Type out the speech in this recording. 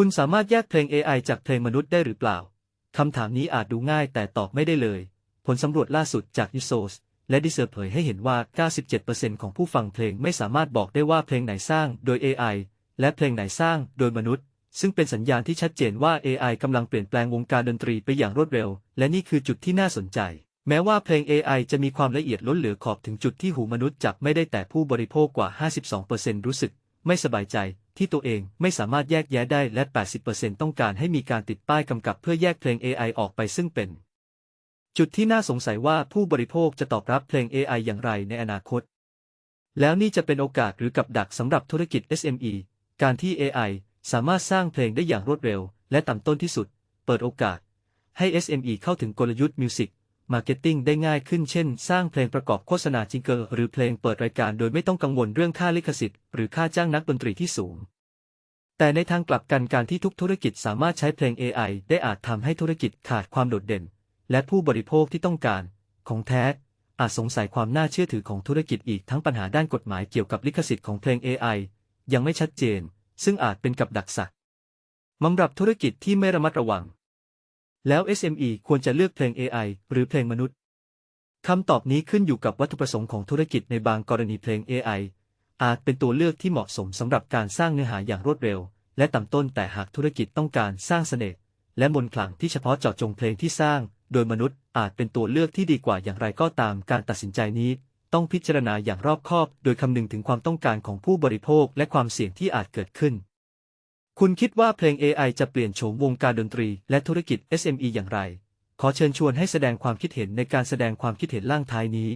คุณสามารถแยกเพลง AI จากเพลงมนุษย์ได้หรือเปล่า คำถามนี้อาจดูง่ายแต่ตอบไม่ได้เลย ผลสำรวจล่าสุดจาก i s o s และ d i s e r เผยให้เห็นว่า 97%ของผู้ฟังเพลงไม่สามารถบอกได้ว่าเพลงไหนสร้างโดย AI และเพลงไหนสร้างโดยมนุษย์ ซึ่งเป็นสัญญาณที่ชัดเจนว่า AI กำลังเปลี่ยนแปลงวงการดนตรีไปอย่างรวดเร็ว และนี่คือจุดที่น่าสนใจ แม้ว่าเพลง AI จะมีความละเอียดล้นเหลือขอบถึงจุดที่หูมนุษย์จับไม่ได้แต่ผู้บริโภคกว่า 52%รู้สึก ไม่สบายใจที่ตัวเองไม่สามารถแยกแยะได้และ 80%ต้องการให้มีการติดป้ายกำกับเพื่อแยกเพลง AI ออกไปซึ่งเป็น จุดที่น่าสงสัยว่าผู้บริโภคจะตอบรับเพลง AI อย่างไรในอนาคต แล้วนี่จะเป็นโอกาสหรือกับดักสำหรับธุรกิจ SME การที่ AI สามารถสร้างเพลงได้อย่างรวดเร็ว และต่ำต้นที่สุด เปิดโอกาส ให้ SME เข้าถึงกลยุทธ์มิวสิก มาร์เก็ตติ้งได้ง่ายขึ้นเช่น สร้างเพลงประกอบโฆษณาจิงเกิลหรือเพลงเปิดรายการโดยไม่ต้องกังวลเรื่องค่าลิขสิทธิ์ หรือค่าจ้างนักดนตรีที่สูง แต่ในทางกลับกันการที่ทุกธุรกิจสามารถใช้เพลง AI ได้อาจทำให้ธุรกิจขาดความโดดเด่น และผู้บริโภคที่ต้องการ ของแท้ อาจสงสัยความน่าเชื่อถือของธุรกิจอีกทั้งปัญหาด้านกฎหมายเกี่ยวกับลิขสิทธิ์ของเพลง AI ยังไม่ชัดเจน ซึ่งอาจเป็นกับดักสักมำหรับธุรกิจที่ไม่ระมัดระวัง แล้ว SME ควรจะเลือกเพลง AI หรือเพลงมนุษย์ คำตอบนี้ขึ้นอยู่กับวัตถุประสงค์ของธุรกิจในบางกรณีเพลง AI อาจเป็นตัวเลือกที่เหมาะสมสำหรับการสร้างเนื้อหาอย่างรวดเร็ว และต่ำต้นแต่หากธุรกิจต้องการสร้างเสน่ห์และมนต์ขลังที่เฉพาะเจาะจงเพลงที่สร้าง โดยมนุษย์อาจเป็นตัวเลือกที่ดีกว่าอย่างไรก็ตามการตัดสินใจนี้ ต้องพิจารณาอย่างรอบคอบ โดยคำนึงถึงความต้องการของผู้บริโภคและความเสี่ยงที่อาจเกิดขึ้น คุณคิดว่าเพลง AI จะเปลี่ยนโฉมวงการดนตรี และธุรกิจ SME อย่างไร ขอเชิญชวนให้แสดงความคิดเห็นในการแสดงความคิดเห็นล่างท้ายนี้